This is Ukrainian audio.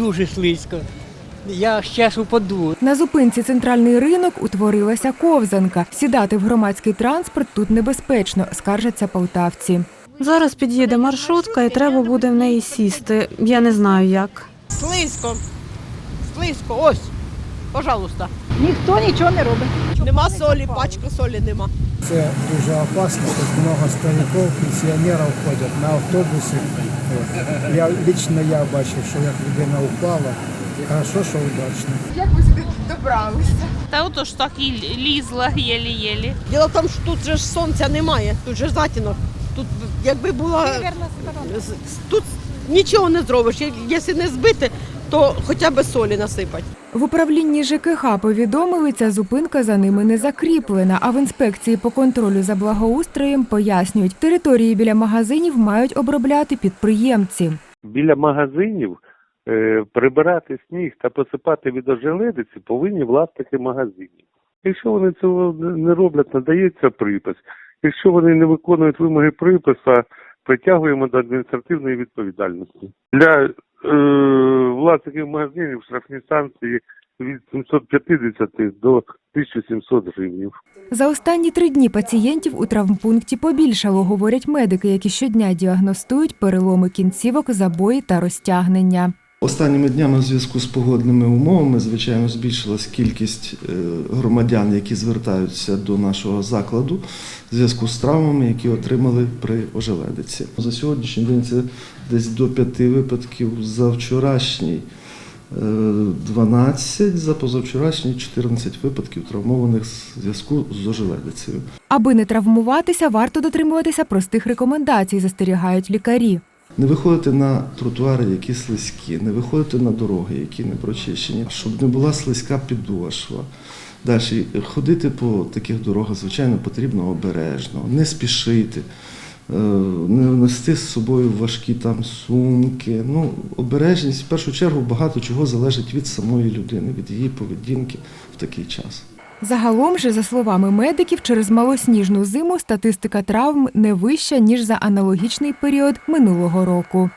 дуже слизько. Я зараз упаду. На зупинці центральний ринок утворилася ковзанка. Сідати в громадський транспорт тут небезпечно, скаржаться полтавці. Зараз під'їде маршрутка і треба буде в неї сісти. Я не знаю як. Слизько. Слизько, ось. Пожалуйста. Ніхто нічого не робить. Нема солі, пачка солі нема. Це дуже опасно, тут много стариків, пенсіонерів ходять на автобуси. Я лично я бачив, що як людина упала. Хорошо, що удачно. Та ото ж так і лізла єлі-єлі. Діло в тому, що тут же ж сонця немає, тут же ж затінок. Тут якби була. Тут нічого не зробиш. Якщо не збити, то хоча б солі насипати. В управлінні ЖКХ повідомили, ця зупинка за ними не закріплена. А в інспекції по контролю за благоустроєм пояснюють, території біля магазинів мають обробляти підприємці. біля магазинів е, прибирати сніг та посипати від ожеледиці повинні власники магазинів. Якщо вони цього не роблять, надається припис. Якщо вони не виконують вимоги приписа, притягуємо до адміністративної відповідальності. Для е, власників магазинів штрафні санкції від 750 до 1700 гривень. За останні три дні пацієнтів у травмпункті побільшало, говорять медики, які щодня діагностують переломи кінцівок, забої та розтягнення. Останніми днями в зв'язку з погодними умовами, звичайно, збільшилась кількість е, громадян, які звертаються до нашого закладу в зв'язку з травмами, які отримали при ожеледиці. За сьогоднішній день це десь до п'яти випадків. За вчорашній е, 12, за позавчорашній 14 випадків травмованих в зв'язку з ожеледицею. Аби не травмуватися, варто дотримуватися простих рекомендацій, застерігають лікарі. Не виходити на тротуари, які слизькі, не виходити на дороги, які не прочищені, щоб не була слизька підошва. Далі ходити по таких дорогах, звичайно, потрібно обережно, не спішити, е, не нести з собою важкі там сумки. Ну, обережність в першу чергу багато чого залежить від самої людини, від її поведінки в такий час. Загалом же, за словами медиків, через малосніжну зиму статистика травм не вища ніж за аналогічний період минулого року.